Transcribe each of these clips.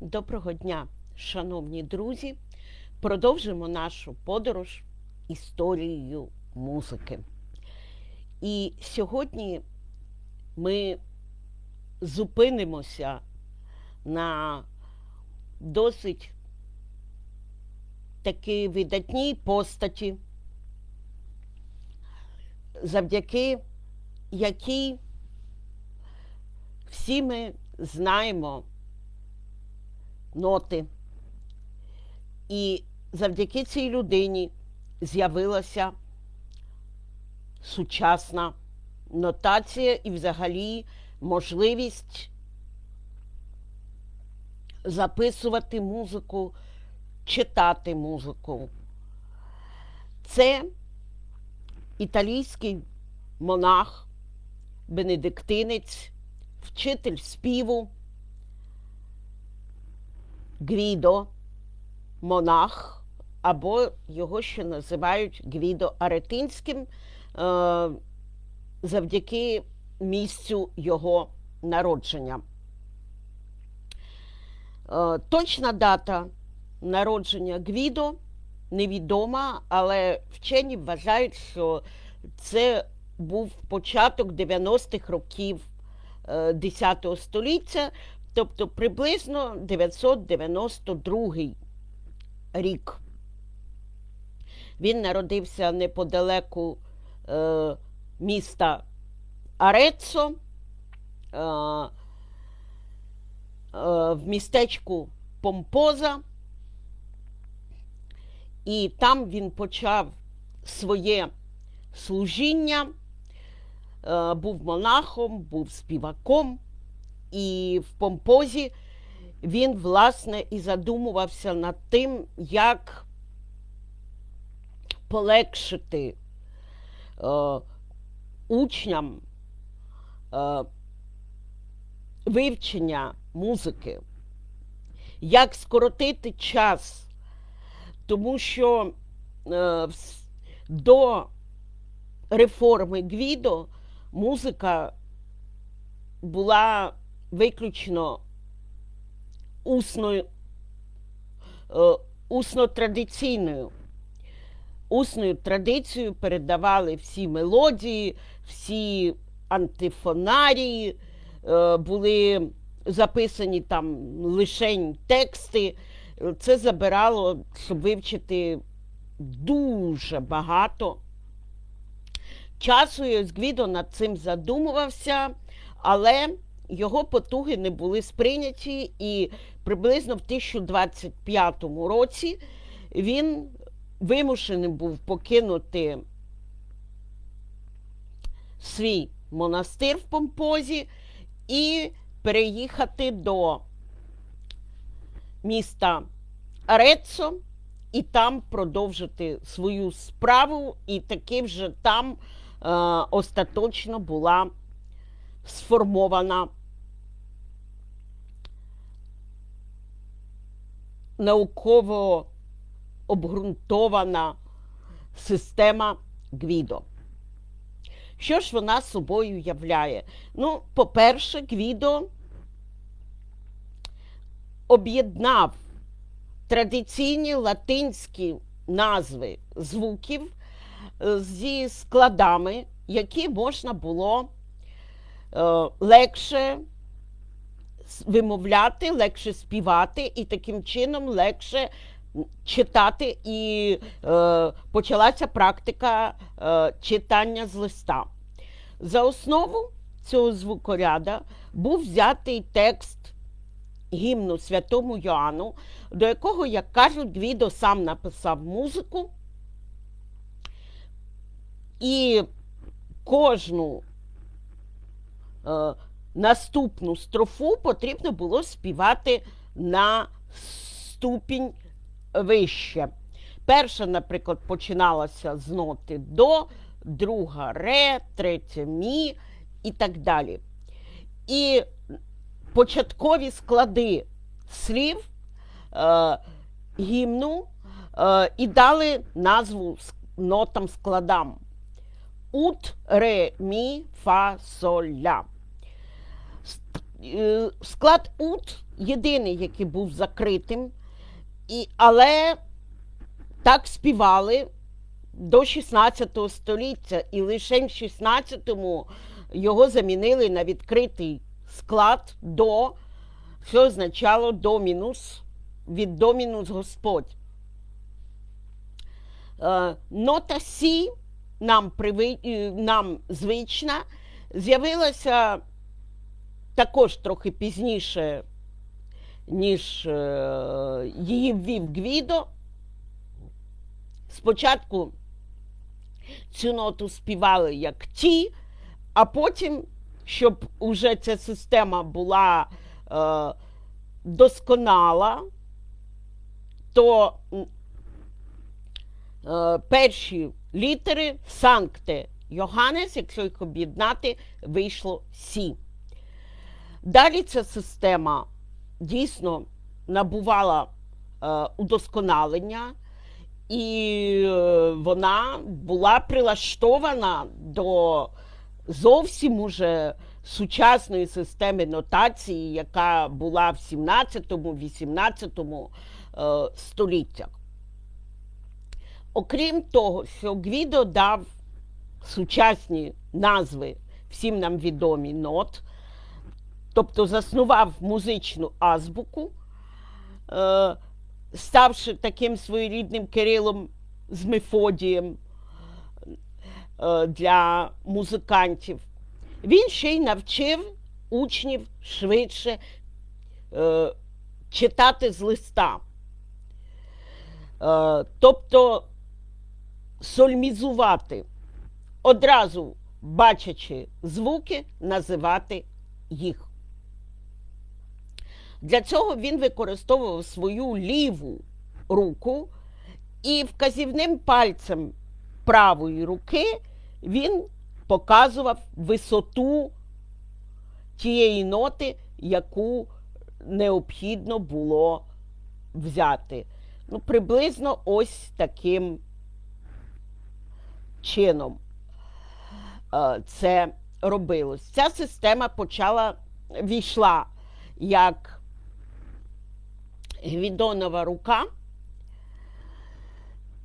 Доброго дня, шановні друзі! Продовжимо нашу подорож історією музики. І сьогодні ми зупинимося на досить такій видатній постаті, завдяки якій всі ми знаємо ноти. І завдяки цій людині з'явилася сучасна нотація і взагалі можливість записувати музику, читати музику. Це італійський монах, бенедиктинець, вчитель співу. Гвідо, монах, або його ще називають Гвідо Аретинським е, завдяки місцю його народження. Е, точна дата народження Гвідо невідома, але вчені вважають, що це був початок 90-х років е, 10 століття, тобто приблизно 992 рік. Він народився неподалеку е, міста Ареццо, е, е, в містечку Помпоза, і там він почав своє служіння, е, був монахом, був співаком. І в помпозі він, власне, і задумувався над тим, як полегшити е, учням е, вивчення музики, як скоротити час, тому що е, до реформи Гвідо музика була виключно усною, е, усно-традиційною. Усною традицією передавали всі мелодії, всі антифонарії, е, були записані там лишень тексти. Це забирало, щоб вивчити дуже багато. Часу Гвідо над цим задумувався, але його потуги не були сприйняті, і приблизно в 1025 році він вимушений був покинути свій монастир в Помпозі і переїхати до міста Ареццо і там продовжити свою справу, і таки вже там е, остаточно була сформована науково обґрунтована система Гвідо. Що ж вона собою являє? Ну, по-перше, Гвідо об'єднав традиційні латинські назви звуків е, зі складами, які можна було е, легше вимовляти, легше співати, і таким чином легше читати, і е, почалася практика е, читання з листа. За основу цього звукоряда був взятий текст гімну Святому Йоанну, до якого, як кажуть, Гвідо сам написав музику. І кожну е, наступну строфу потрібно було співати на ступінь вище. Перша, наприклад, починалася з ноти до, друга ре, третя мі і так далі. І початкові склади слів е, гімну е, і дали назву нотам складам. Ут, ре, мі, фа, соль, ля. Е, Склад ут єдиний, який був закритим, і, але так співали до 16 століття, і лише в 16-му його замінили на відкритий склад до, що означало домінус, від домінус Господь. Е, Нота Сі нам, е, нам звична, з'явилася також трохи пізніше, ніж е, її ввів Гвідо. Спочатку цю ноту співали як ті, а потім, щоб уже ця система була е, досконала, то е, перші літери Санкте Йоганнес, якщо їх об'єднати, вийшло Сі. Далі ця система дійсно набувала е, удосконалення, і е, вона була прилаштована до зовсім уже сучасної системи нотації, яка була в 17-18 е, століттях. Окрім того, що Гвідо дав сучасні назви всім нам відомі нот, тобто заснував музичну азбуку, е, ставши таким своєрідним Кирилом з Мефодієм е, для музикантів, він ще й навчив учнів швидше е, читати з листа. Тобто сольмізувати, одразу бачачи звуки, називати їх. Для цього він використовував свою ліву руку і вказівним пальцем правої руки він показував висоту тієї ноти, яку необхідно було взяти. Ну, приблизно ось таким чином е, це робилось. Ця система почала війшла як гвідонова рука,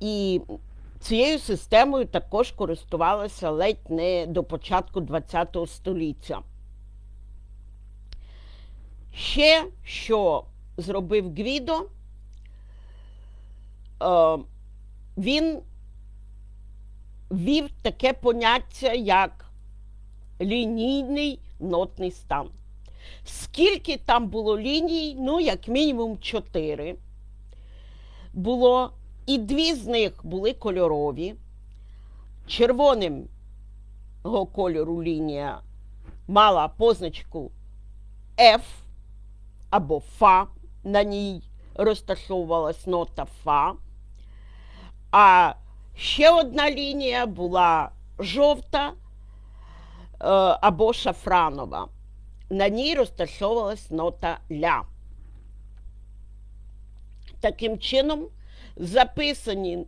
і цією системою також користувалася ледь не до початку ХХ століття. Ще що зробив Гвідо, е, він ввів таке поняття, як лінійний нотний стан. Скільки там було ліній? Ну, як мінімум, чотири було, і дві з них були кольорові. Червоним кольору лінія мала позначку F або Фа, на ній розташовувалась нота Фа. А ще одна лінія була жовта е, або шафранова. На ній розташовувалась нота ля. Таким чином, записані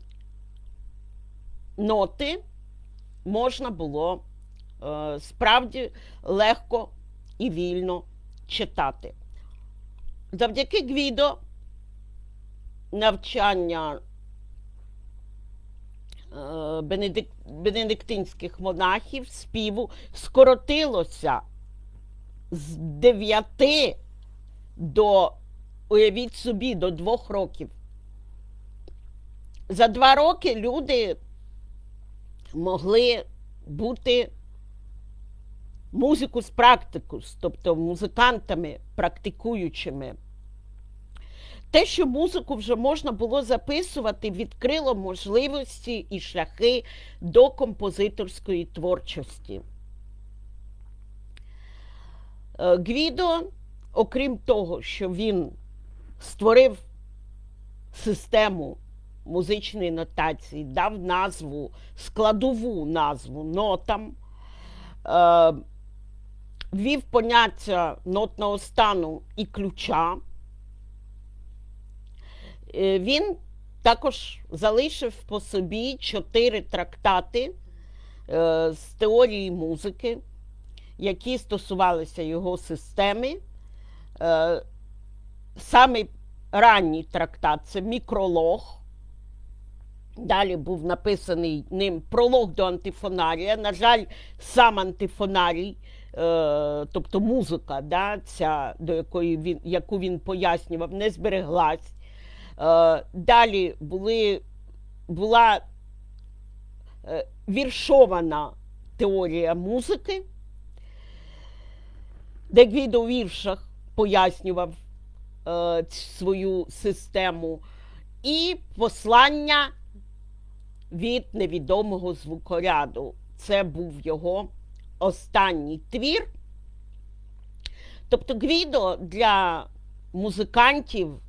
ноти можна було е, справді легко і вільно читати. Завдяки Гвідо навчання е, бенедик, бенедиктинських монахів співу скоротилося з 9 до, уявіть собі, до 2 років. За два роки люди могли бути музику з практикус, тобто музикантами практикуючими. Те, що музику вже можна було записувати, відкрило можливості і шляхи до композиторської творчості. Е, Гвідо, окрім того, що він створив систему музичної нотації, дав назву, складову назву нотам, е, ввів поняття нотного стану і ключа. Е, Він також залишив по собі чотири трактати з теорії музики, які стосувалися його системи. Е, Самий ранній трактат це мікролог. Далі був написаний ним пролог до антифонарія. На жаль, сам антифонарій, е, тобто музика, да, ця, до якої він, яку він пояснював, не збереглась. Е, далі були, була віршована теорія музики, де Гвідо у віршах пояснював е, свою систему, і послання від невідомого звукоряду. Це був його останній твір. Тобто Гвідо для музикантів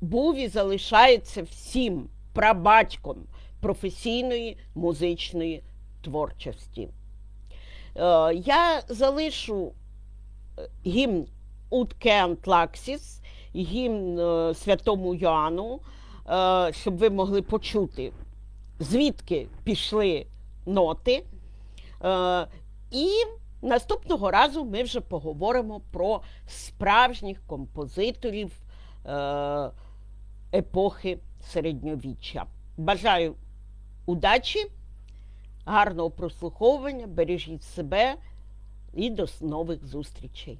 був і залишається всім прабатьком професійної музичної творчості. Е, Я залишу е, гімн Уткеант Лаксіс, гімн е, Святому Йоанну, щоб ви могли почути, звідки пішли ноти. І наступного разу ми вже поговоримо про справжніх композиторів епохи середньовіччя. Бажаю удачі, гарного прослуховування, бережіть себе і до нових зустрічей.